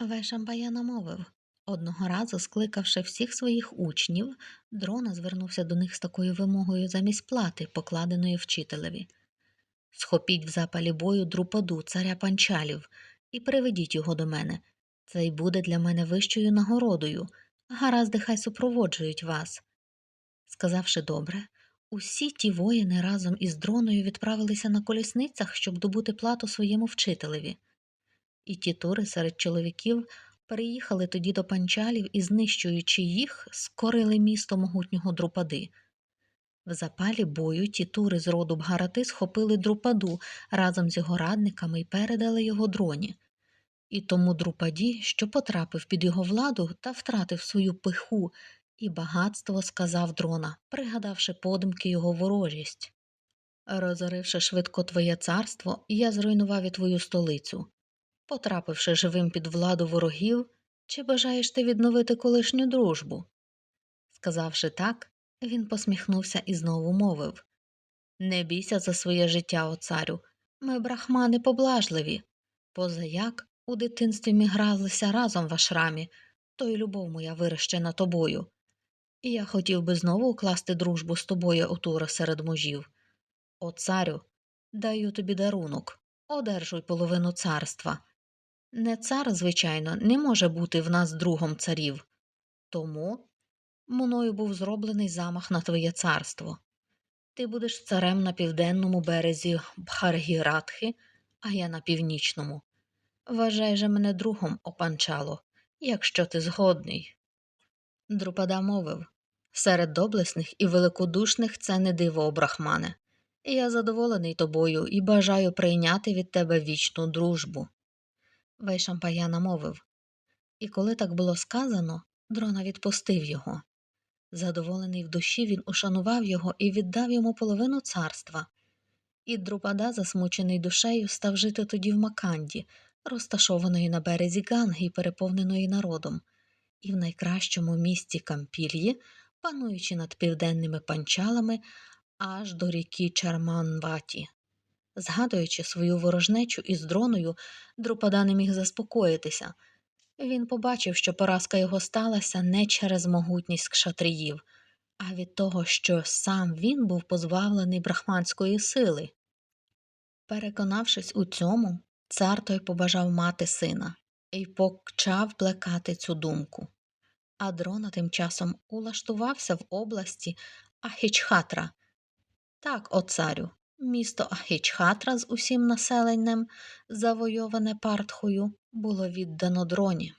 Вешамбая намовив. Одного разу, скликавши всіх своїх учнів, дрона звернувся до них з такою вимогою замість плати, покладеної вчителеві. Схопіть в запалі бою друпаду царя панчалів і приведіть його до мене. Це й буде для мене вищою нагородою. Гаразди, хай супроводжують вас. Сказавши добре, усі ті воїни разом із дроною відправилися на колісницях, щоб добути плату своєму вчителеві. І ті тури серед чоловіків переїхали тоді до панчалів і, знищуючи їх, скорили місто могутнього друпади. В запалі бою ті тури з роду Бгарати схопили друпаду разом з його радниками і передали його дроні. І тому друпаді, що потрапив під його владу та втратив свою пиху і багатство, сказав дрона, пригадавши подумки його ворожість. Розоривши швидко твоє царство, я зруйнував і твою столицю. Потрапивши живим під владу ворогів, чи бажаєш ти відновити колишню дружбу? Сказавши так, він посміхнувся і знову мовив Не бійся за своє життя, о царю, ми брахмани поблажливі. Позаяк у дитинстві ми гралися разом в ашрамі, то й любов моя вирощена тобою. І я хотів би знову укласти дружбу з тобою, Отура, серед мужів. О царю, даю тобі дарунок, одержуй половину царства. Не цар, звичайно, не може бути в нас другом царів. Тому мною був зроблений замах на твоє царство. Ти будеш царем на південному березі Бхаргіратхи, а я на північному. Вважай же мене другом, опанчало, якщо ти згодний. Друпада мовив серед доблесних і великодушних це не диво, о брахмане. Я задоволений тобою і бажаю прийняти від тебе вічну дружбу. Вайшампаяна мовив. І коли так було сказано, дрона відпустив його. Задоволений в душі, він ушанував його і віддав йому половину царства. І Друпада, засмучений душею, став жити тоді в Маканді, розташованої на березі Ганги і переповненої народом, і в найкращому місті Кампільї, пануючи над південними панчалами аж до ріки Чарманваті. Згадуючи свою ворожнечу із дроною, Друпада не міг заспокоїтися. Він побачив, що поразка його сталася не через могутність кшатріїв, а від того, що сам він був позбавлений брахманської сили. Переконавшись у цьому, цар той побажав мати сина і почав плекати цю думку. А дрона тим часом улаштувався в області Ахічхатра. Так, о царю, місто Ахічхатра з усім населенням, завойоване партхою, було віддано дроні.